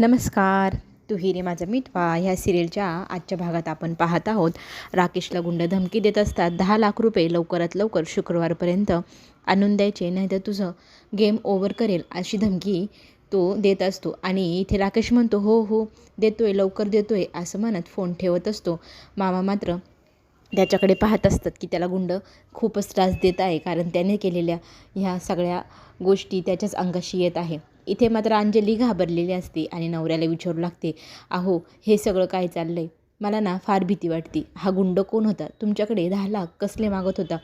नमस्कार. तू हिरे माझा मिठवा. ह्या सिरियलच्या आजच्या भागात आपण पाहत आहोत राकेशला गुंड धमकी देत असतात. दहा लाख रुपये लवकरात लवकर शुक्रवारपर्यंत आणून द्यायचे नाहीतर तुझं गेम ओव्हर करेल अशी धमकी तो देत असतो. आणि इथे राकेश म्हणतो हो हो देतोय लवकर देतोय असं म्हणत फोन ठेवत असतो. मामा मात्र त्याच्याकडे पाहत असतात की त्याला गुंड खूपच त्रास देत आहे कारण त्याने केलेल्या ह्या सगळ्या गोष्टी त्याच्याच अंगाशी येत आहे. इथे मात्र अंजली घाबरलेली असते आणि नवऱ्याला विचारू लागते अहो हे सगळं काय चाललं आहे मला ना फार भीती वाटते. हा गुंड कोण होता? तुमच्याकडे दहा लाख कसले मागत होता?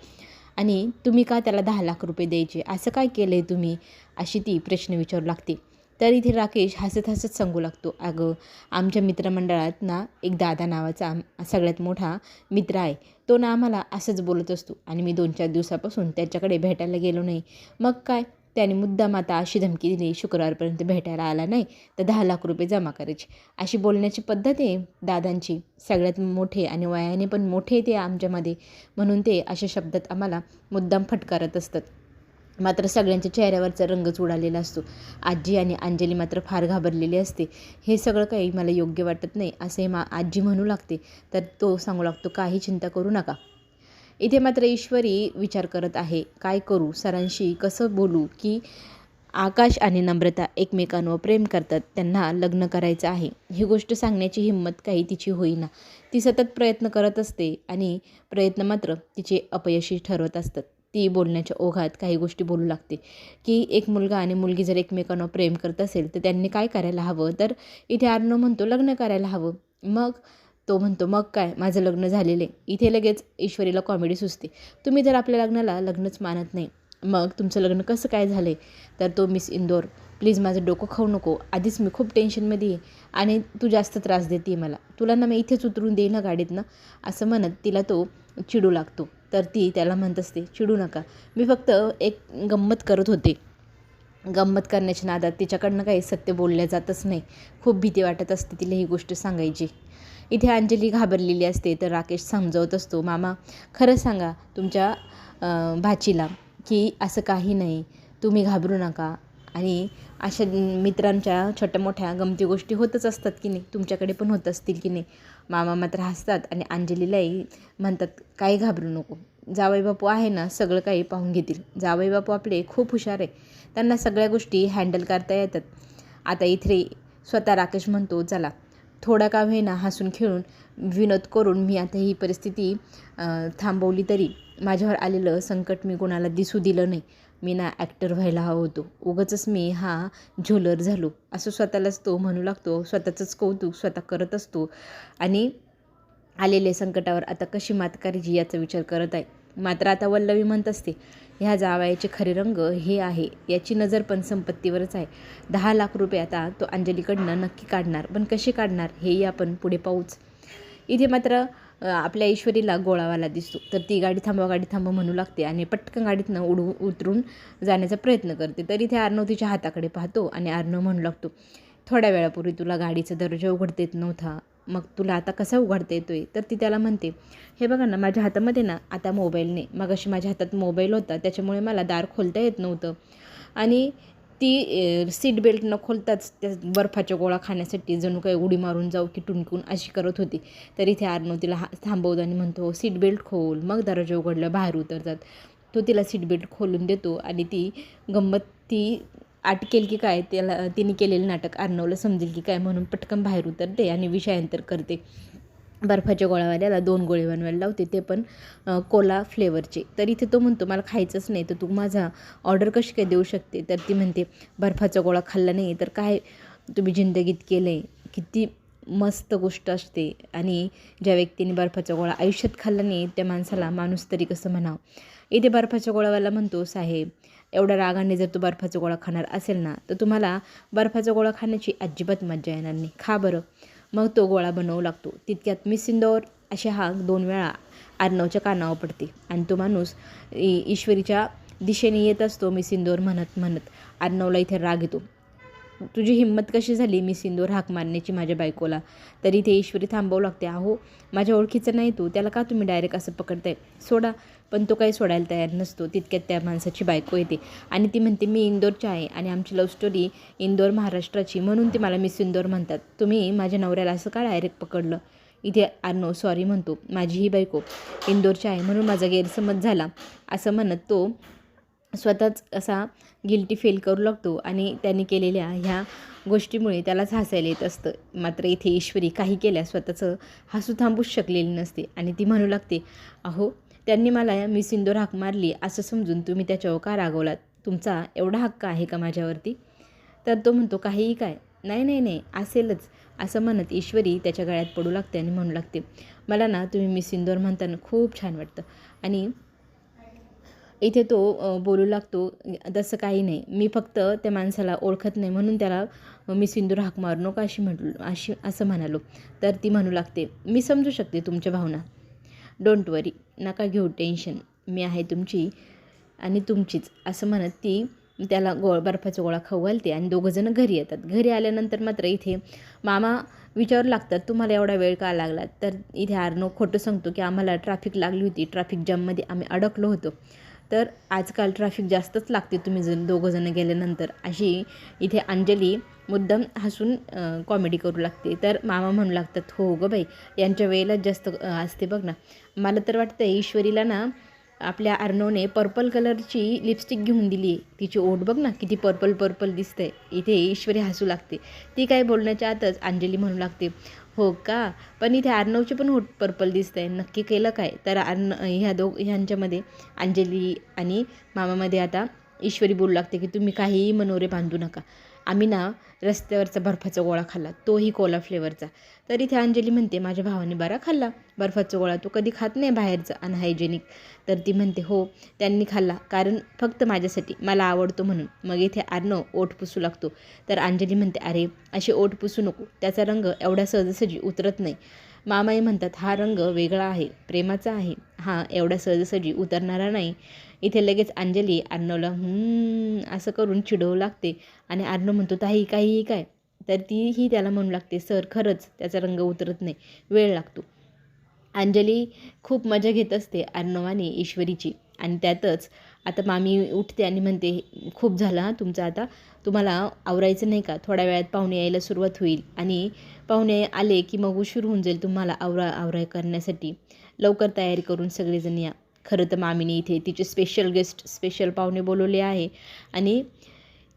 आणि तुम्ही का त्याला दहा लाख रुपये द्यायचे? असं काय केलं आहे तुम्ही? अशी ती प्रश्न विचारू लागते. तर इथे राकेश हसत हसत सांगू लागतो अगं आमच्या मित्रमंडळात ना एक दादा नावाचा सगळ्यात मोठा मित्र आहे. तो ना आम्हाला असंच बोलत असतो आणि मी दोन चार दिवसापासून त्याच्याकडे भेटायला गेलो नाही. मग काय? त्याने मुद्दाम आता अशी धमकी दिली शुक्रवारपर्यंत भेटायला आला नाही तर दहा लाख रुपये जमा करायची. अशी बोलण्याची पद्धत आहे दादांची. सगळ्यात मोठे आणि वयाने पण मोठे ते आमच्यामध्ये म्हणून ते अशा शब्दात आम्हाला मुद्दाम फटकारत असतात. मात्र सगळ्यांच्या चेहऱ्यावरचा रंगच उडालेला असतो. आजी आणि अंजली मात्र फार घाबरलेली असते. हे सगळं काही मला योग्य वाटत नाही असे मा आजी म्हणू लागते. तर तो सांगू लागतो काही चिंता करू नका. इथे मात्र ईश्वरी विचार करत आहे. काय करू? सरांशी कसं बोलू? की आकाश आणि नम्रता एकमेकांवर प्रेम करतात त्यांना लग्न करायचं आहे. ही गोष्ट सांगण्याची हिंमत काही तिची होईना. ती सतत प्रयत्न करत असते आणि प्रयत्न मात्र तिचे अपयशी ठरवत असतात. ती बोलण्याच्या ओघात काही गोष्टी बोलू लागते. की एक मुलगा आणि मुलगी जर एकमेकांवर प्रेम करत असेल तर त्यांनी काय करायला हवं? तर इथे अर्णव म्हणतो लग्न करायला हवं. मग तो म्हणतो मग काय? माझं लग्न झालेलं आहे. इथे लगेच ईश्वरीला कॉमेडी सुचते. तुम्ही जर आपल्या लग्नाला लग्नच मानत नाही मग तुमचं लग्न कसं काय झालं आहे तर तो मिस इंदोर प्लीज माझं डोकं खाऊ नको. आधीच मी खूप टेन्शनमध्ये आहे आणि तू जास्त त्रास देते मला. तुला ना मी इथेच उतरून देईन ना गाडीतनं असं म्हणत तिला तो चिडू लागतो. तर ती त्याला म्हणत असते चिडू नका. मी फक्त एक गंमत करत होते. गंमत करण्याच्या नादात तिच्याकडनं काही सत्य बोलल्या जातच नाही. खूप भीती वाटत असते तिला ही गोष्ट सांगायची. इथे अंजली घाबरलेली असते तर राकेश समजवत असतो मामा खरं सांगा तुमच्या भाचीला की असं काही नाही तुम्ही घाबरू नका. आणि अशा मित्रांच्या छोट्या मोठ्या गमती गोष्टी होतच असतात की नाही तुमच्याकडे पण होत असतील की नाही. मामा मात्र हसतात आणि अंजलीलाही म्हणतात काही घाबरू नको. जावई बापू आहे ना सगळं काही पाहून घेतील. जावई बापू आपले खूप हुशार आहे. त्यांना सगळ्या गोष्टी हँडल करता येतात. आता इथे स्वतः राकेश म्हणतो चला थोडा का होईना हसून खेळून विनोद करून मी आता ही परिस्थिती थांबवली तरी माझ्यावर आलेलं संकट मी कोणाला दिसू दिलं नाही. मी ना ॲक्टर व्हायला हवं होतो. उगाचच मी हा झोलर झालो. असं स्वतःलाच तो म्हणू लागतो. स्वतःचंच कौतुक स्वतः करत असतो. आणि आलेल्या संकटावर आता कशी मात करायची याचा विचार करत आहे. मात्र आता वल्लवी म्हणत असते ह्या जावयाचे खरे रंग हे आहे याची नजर पण संपत्तीवरच आहे. दहा लाख रुपये आता तो अंजलीकडनं नक्की काढणार. पण कसे काढणार हेही आपण पुढे पाहूच. इथे मात्र आपल्या ईश्वरीला गोळावाला दिसतो. तर ती गाडी थांबवा गाडी थांबवा म्हणू लागते आणि पटकन गाडीतनं उडू उतरून जाण्याचा प्रयत्न करते. तर इथे अर्णव तिच्या हाताकडे पाहतो आणि अर्णव म्हणू लागतो थोड्या वेळापूर्वी तुला गाडीचा दर्जा उघडता येत नव्हता. मग तुला आता कसा उघडता येतोय? तर ती त्याला म्हणते हे बघा ना माझ्या हातामध्ये ना आता मोबाईल नाही. मग अशी माझ्या हातात मोबाईल होता त्याच्यामुळे मला दार खोलता येत नव्हतं. आणि ती सीट बेल्ट न खोलताच त्या बर्फाच्या गोळा खाण्यासाठी जणू काही उडी मारून जाऊ की टुणकून अशी करत होती. तर इथे अर्णव तिला हा थांबवतो आणि म्हणतो हो, सीट बेल्ट खोल. मग दरवाजा उघडलं बाहेर उतरतात. तो तिला सीट बेल्ट खोलून देतो आणि ती गंमत ती अटकेल की काय त्याला तिने केलेलं नाटक अर्णवला समजेल की काय म्हणून पटकन बाहेर उतरते आणि विषयांतर करते. बर्फाच्या गोळावाल्याला दोन गोळे बनवायला लावते ते पण कोला फ्लेवरचे. तर इथे तो म्हणतो मला खायचंच नाही तर तू माझा ऑर्डर कशी काय देऊ शकते? तर ती म्हणते बर्फाचा गोळा खाल्ला नाही तर काय तुम्ही जिंदगीत केलं आहे किती मस्त गोष्ट असते. आणि ज्या व्यक्तीने बर्फाचा गोळा आयुष्यात खाल्ला नाही त्या माणसाला माणूस तरी कसं म्हणावं? इथे बर्फाच्या गोळावाला म्हणतो साहेब एवढ्या रागाने जर तो बर्फाचा गोळा खाणार असेल ना तर तुम्हाला बर्फाचा गोळा खाण्याची अजिबात मज्जा येणार नाही. खा बरं. मग तो गोळा बनवू लागतो. तितक्यात मिस इंदोर अशी हाक दोन वेळा आर्नवच्या कानावर पडते. आणि तो माणूस ईश्वरीच्या दिशेने येत असतो मिस इंदोर म्हणत म्हणत आर्नवला इथे राग येतो. तुझी हिंमत कशी झाली? मी सिंदूर हाक मारण्याची माझ्या बायकोला. तरी ते ईश्वरी थांबवू लागते. अहो माझ्या ओळखीचं नाही तू. त्याला का तुम्ही डायरेक्ट असं पकडताय? सोडा. पण तो काही सोडायला तयार नसतो. तितक्यात त्या माणसाची बायको येते. आणि ती म्हणते मी इंदोरची आहे आणि आमची लव्ह स्टोरी इंदोर महाराष्ट्राची. म्हणून ती मला मिस इंदोर म्हणतात. तुम्ही माझ्या नवऱ्याला असं का डायरेक्ट पकडलं? इथे आर्नो सॉरी म्हणतो. माझी ही बायको इंदोरची आहे म्हणून माझा गैरसमज झाला. असं म्हणत तो स्वतःच असा गिल्टी फील करू लागतो आणि त्यांनी केलेल्या ह्या गोष्टीमुळे त्यालाच हसायला येत असतं. मात्र इथे ईश्वरी काही केल्या स्वतःचं हसू थांबूच शकलेली नसते आणि ती म्हणू लागते अहो त्यांनी मला मी सिंदूर हाक मारली असं समजून तुम्ही त्याच्यावर का रागवलात? तुमचा एवढा हक्क आहे का माझ्यावरती? तर तो म्हणतो काहीही काय. नाही नाही नाही असेलच असं म्हणत ईश्वरी त्याच्या गळ्यात पडू लागते आणि म्हणू लागते मला ना तुम्ही मी सिंदूर म्हणताना खूप छान वाटतं. आणि इथे तो बोलू लागतो तसं काही नाही मी फक्त त्या माणसाला ओळखत नाही म्हणून त्याला मी सिंदूर हाक मारू नका अशी म्हटलो अशी असं म्हणालो. तर ती म्हणू लागते मी समजू शकते तुमच्या भावना डोंट वरी नका घेऊ टेन्शन मी आहे तुमची आणि तुमचीच. असं म्हणत ती त्याला गोळ बर्फाचा गोळा खाऊ घालते आणि दोघंजणं घरी येतात. घरी आल्यानंतर मात्र इथे मामा विचारू लागतात तुम्हाला एवढा वेळ का लागला? तर इथे आर्नो खोटं सांगतो की आम्हाला ट्रॅफिक लागली होती. ट्रॅफिक जाममध्ये आम्ही अडकलो होतो. तर आजकाल ट्रॅफिक जास्तच लागते. तुम्ही जण दोघंजणं गेल्यानंतर अशी इथे अंजली मुद्दाम हसून कॉमेडी करू लागते. तर मामा म्हणू लागतात हो गं बाई यांच्या वेळेलाच जास्त असते बघ ना. मला तर वाटतं ईश्वरीला ना आपल्या अर्णवने पर्पल कलरची लिपस्टिक घेऊन दिली. आहे तिची ओठ बघ ना किती पर्पल पर्पल दिसतंय. इथे ईश्वरी हसू लागते. ती काय बोलण्याच्या आतच अंजली म्हणू लागते हो का? पण इथे अर्णवची पण होट पर्पल आहे नक्की केलं काय? तर अर्ण ह्या दो ह्यांच्यामध्ये अंजली आणि मामामध्ये आता ईश्वरी बोलू लागते की तुम्ही काहीही मनोरे बांधू नका. आम्ही ना रस्त्यावरचा बर्फाचा गोळा खाल्ला. तोही कोला फ्लेवरचा. तर इथे अंजली म्हणते माझ्या भावाने बरा खाल्ला. बर्फाचा गोळा तो कधी खात नाही बाहेरचा अनहायजेनिक तर ती म्हणते हो त्यांनी खाल्ला. कारण फक्त माझ्यासाठी. मला आवडतो म्हणून. मग इथे आर्नव ओठ पुसू लागतो. तर अंजली म्हणते अरे असे ओठ पुसू नको. त्याचा रंग एवढा सहजासहजी उतरत नाही. मामाई म्हणतात हा रंग वेगळा आहे प्रेमाचा आहे. हा एवढा सहजसहजी उतरणारा नाही. इथे लगेच अंजली अर्णवला असं करून चिडवू लागते आणि अर्णव म्हणतो ताई काहीही काय? तर तीही त्याला म्हणू लागते सर खरंच त्याचा रंग उतरत नाही वेळ लागतो. अंजली खूप मजा घेत असते अर्णव आणि ईश्वरीची. आणि त्यातच आता मामी उठते आणि म्हणते खूप झाला तुमचा तुमचं आता. तुम्हाला आवरायचं नाही का? थोड्या वेळात पाहुणे यायला सुरुवात होईल. आणि पाहुणे आले की मग उशीर होऊन जाईल तुम्हाला आवरा आवराय करण्यासाठी. लवकर तयारी करून सगळेजण या. खरं तर मामीने इथे तिचे स्पेशल गेस्ट स्पेशल पाहुणे बोलवले आहे. आणि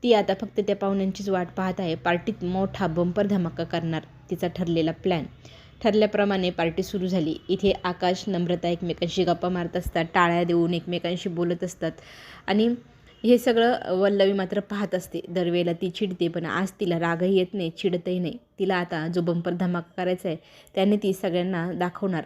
ती आता फक्त त्या पाहुण्यांचीच वाट पाहत आहे. पार्टीत मोठा बंपर धमाका करणार तिचा ठरलेला प्लॅन ठरल्याप्रमाणे पार्टी सुरू झाली. इथे आकाश नम्रता एकमेकांशी गप्पा मारत असतात टाळ्या देऊन एकमेकांशी बोलत असतात. आणि हे सगळं वल्लवी मात्र पाहत असते. दरवेळेला ती चिडते पण आज तिला रागही येत नाही चिडतही नाही. तिला आता जो बंपर धमाका करायचा आहे त्याने ती सगळ्यांना दाखवणार.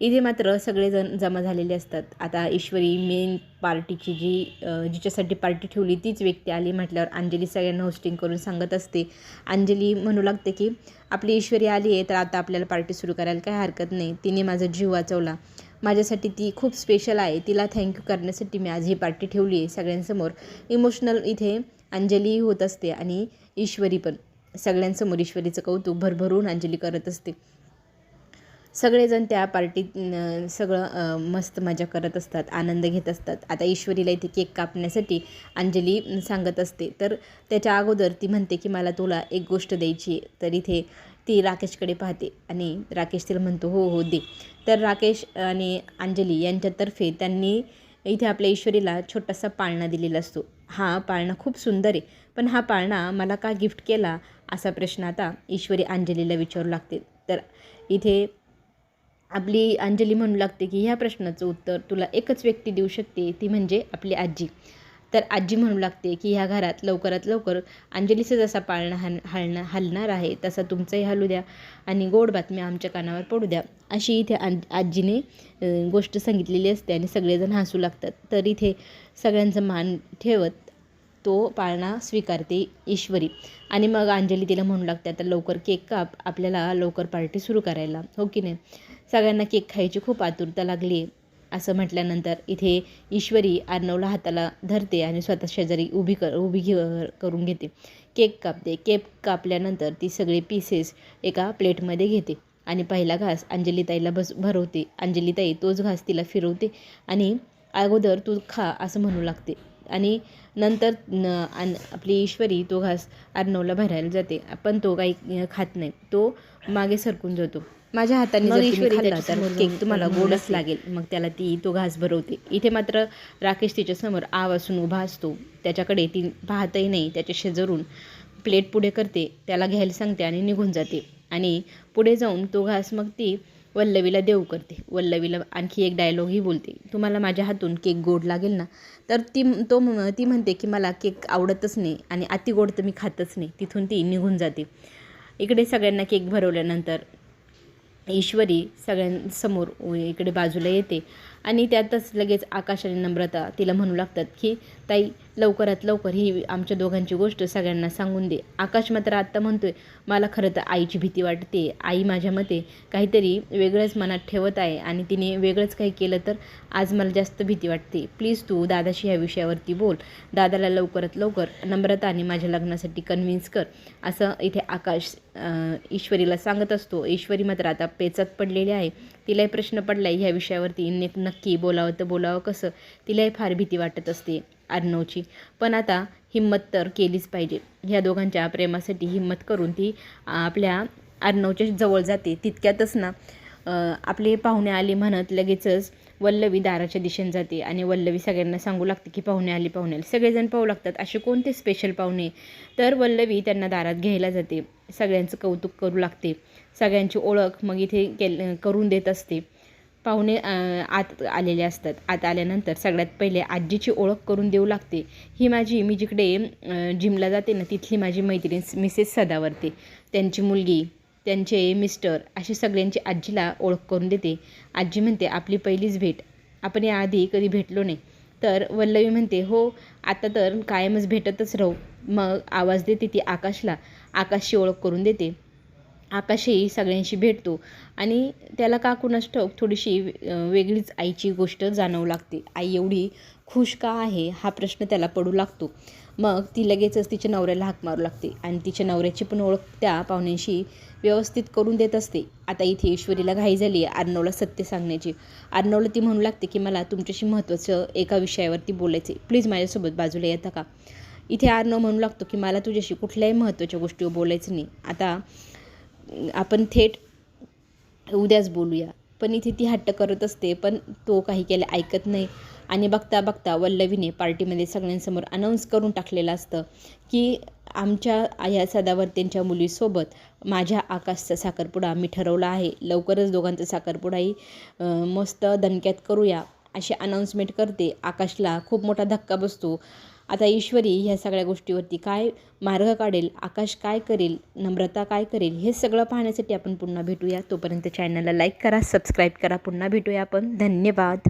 इथे मात्र सगळेजण जमा झालेले असतात. आता ईश्वरी मेन पार्टीची जी जिच्यासाठी पार्टी ठेवली तीच व्यक्ती आली म्हटल्यावर अंजली सगळ्यांना होस्टिंग करून सांगत असते. अंजली म्हणू लागते की आपली ईश्वरी आली आहे तर आता आपल्याला पार्टी सुरू करायला काही हरकत नाही. तिने माझा जीव वाचवला. माझ्यासाठी ती खूप स्पेशल आहे. तिला थँक्यू करण्यासाठी मी आज ही पार्टी ठेवली आहे सगळ्यांसमोर. इमोशनल इथे अंजली होत असते आणि ईश्वरी पण. सगळ्यांसमोर ईश्वरीचं कौतुक भरभरून अंजली करत असते. सगळेजण त्या पार्टीत सगळं मस्त मजा करत असतात आनंद घेत असतात. आता ईश्वरीला इथे केक कापण्यासाठी अंजली सांगत असते. तर त्याच्या अगोदर ती म्हणते की मला तुला एक गोष्ट द्यायची आहे. तर इथे ती राकेशकडे पाहते आणि राकेश तिला म्हणतो हो हो दे. तर राकेश आणि अंजली यांच्यातर्फे त्यांनी इथे आपल्या ईश्वरीला छोटासा पाळणा दिलेला असतो. हा पाळणा खूप सुंदर आहे पण हा पाळणा मला का गिफ्ट केला असा प्रश्न आता ईश्वरी अंजलीला विचारू लागते. तर इथे आपली अंजली म्हणू लागते की ह्या प्रश्नाचं उत्तर तुला एकच व्यक्ती देऊ शकते ती म्हणजे आपली आजी. तर आजी म्हणू लागते की ह्या घरात लवकरात लवकर अंजलीचा जसा पाळणा हल हालणं हलणार आहे तसा तुमचंही हलू द्या आणि गोड बातम्या आमच्या कानावर पडू द्या. अशी इथे आज आजीने गोष्ट सांगितलेली असते आणि सगळेजण हसू लागतात. तर इथे सगळ्यांचं मान ठेवत तो पाळणा स्वीकारते ईश्वरी. आणि मग अंजली तिला म्हणू लागते आता लवकर केक काप आपल्याला लवकर पार्टी सुरू करायला. हो की नाही? सगळ्यांना केक खायची खूप आतुरता लागली आहे. असं म्हटल्यानंतर इथे ईश्वरी अर्णवला हाताला धरते आणि स्वतः शेजारी उभी कर उभी घे करून घेते. केक कापते. केक कापल्यानंतर ती सगळे पीसेस एका प्लेटमध्ये घेते. आणि पहिला घास अंजलीताईला बस भरवते. अंजलीताई तोच घास तिला फिरवते आणि अगोदर तू खा असं म्हणू लागते. आणि नंतर न आपली ईश्वरी तो घास अर्णवला भरायला जाते. पण तो काही खात नाही. तो मागे सरकून जातो. माझ्या हाताने ईश्वरी केक तुम्हाला गोडच. लागेल. मग त्याला ती तो घास भरवते. इथे मात्र राकेश तिच्यासमोर आव असून उभा असतो. त्याच्याकडे ती पाहतही नाही. त्याच्या शेजारून प्लेट पुढे करते. त्याला घ्यायला सांगते आणि निघून जाते. आणि पुढे जाऊन तो घास मग ती वल्लवीला देऊ करते. वल्लवीला आणखी एक डायलॉगही बोलते. तुम्हाला माझ्या हातून केक गोड लागेल ना? तर ती तो ती म्हणते की मला केक आवडतच नाही आणि अति गोड तर मी खातच नाही. तिथून ती निघून जाते. इकडे सगळ्यांना केक भरवल्यानंतर ईश्वरी सगळ्यांसमोर इकडे बाजूला येते. आणि त्यातच लगेच आकाश आणि नम्रता तिला म्हणू लागतात की ताई लवकरात लवकर ही आमच्या दोघांची गोष्ट सगळ्यांना सांगून दे. आकाश मात्र आत्ता म्हणतोय मला खरं तर आईची भीती वाटते. आई माझ्या मते काहीतरी वेगळंच मनात ठेवत आहे आणि तिने वेगळंच काही केलं तर आज मला जास्त भीती वाटते. प्लीज तू दादाशी ह्या विषयावरती बोल. दादाला लवकरात लवकर नम्रता आणि माझ्या लग्नासाठी कन्व्हिन्स कर. असं इथे आकाश ईश्वरीला सांगत असतो. ईश्वरी मात्र आता पेचात पडलेली आहे. तिलाही प्रश्न पडला आहे ह्या विषयावरती. ने नक्की बोलावं तर बोलावं कसं? तिलाही फार भीती वाटत असते. अर्णवची पण आता हिंमत तर केलीच पाहिजे. ह्या दोघांच्या प्रेमासाठी हिंमत करून ती आपल्या अर्णवच्या जवळ जाते. तितक्यातच ना आपले पाहुणे आले म्हणत लगेचच वल्लवी दाराच्या दिशेने जाते आणि वल्लवी सगळ्यांना सांगू लागते की पाहुणे आले पाहुणे आले. सगळेजण पाहू लागतात. असे कोणते स्पेशल पाहुणे? तर वल्लवी त्यांना दारात घ्यायला जाते. सगळ्यांचं कौतुक करू लागते. सगळ्यांची ओळख मग इथे केल करून देत असते. पाहुणे आत आलेले असतात. आत आल्यानंतर सगळ्यात पहिले आजीची ओळख करून देऊ लागते. ही माझी मी जिकडे जिमला जाते ना तिथली माझी मैत्रीण मिसेस सदावरते. त्यांची मुलगी त्यांचे मिस्टर अशी सगळ्यांची आजीला ओळख करून देते. आजी म्हणते आपली पहिलीच भेट. आपण याआधी कधी भेटलो नाही. तर वल्लवी म्हणते हो आता तर कायमच भेटतच राहू. मग आवाज देते ती आकाशला. आकाशची ओळख करून देते. आकाशही सगळ्यांशी भेटतो. आणि त्याला का कुणास ठाऊक थोडीशी वेगळीच आईची गोष्ट जाणवू लागते. आई एवढी खुश का आहे? हा प्रश्न त्याला पडू लागतो. मग ती लगेचच तिच्या नवऱ्याला हाक मारू लागते आणि तिच्या नवऱ्याची पण ओळख त्या पाहुण्यांशी व्यवस्थित करून देत असते. आता इथे ईश्वरीला घाई झाली आहे अर्णवला सत्य सांगण्याची. अर्णवला ती म्हणू लागते की मला तुमच्याशी महत्त्वाचं एका विषयावरती बोलायचे प्लीज माझ्यासोबत बाजूला येता का? इथे अर्णव म्हणू लागतो की मला तुझ्याशी कुठल्याही महत्त्वाच्या गोष्टीवर बोलायचं नाही. आता आपण थेट उद्याच बोलूया. पण इथे ती हट्ट करत असते पण तो काही केलं ऐकत नाही. आणि बघता बघता वल्लवीने पार्टीमध्ये सगळ्यांसमोर अनाऊन्स करून टाकलेलं असतं की आमच्या ह्या सदावर्तेंच्या मुलीसोबत माझ्या आकाशचा साखरपुडा मी ठरवला आहे. लवकरच दोघांचा साखरपुडाही मस्त दणक्यात करूया अशी अनाऊन्समेंट करते. आकाशला खूप मोठा धक्का बसतो. आता ईश्वरी ह्या सगळ्या गोष्टीवरती काय मार्ग काढेल आकाश काय करेल नम्रता काय करेल हे सगळं पाहण्यासाठी आपण पुन्हा भेटूया. तोपर्यंत चॅनलला लाईक करा सबस्क्राईब करा. पुन्हा भेटूया आपण. धन्यवाद.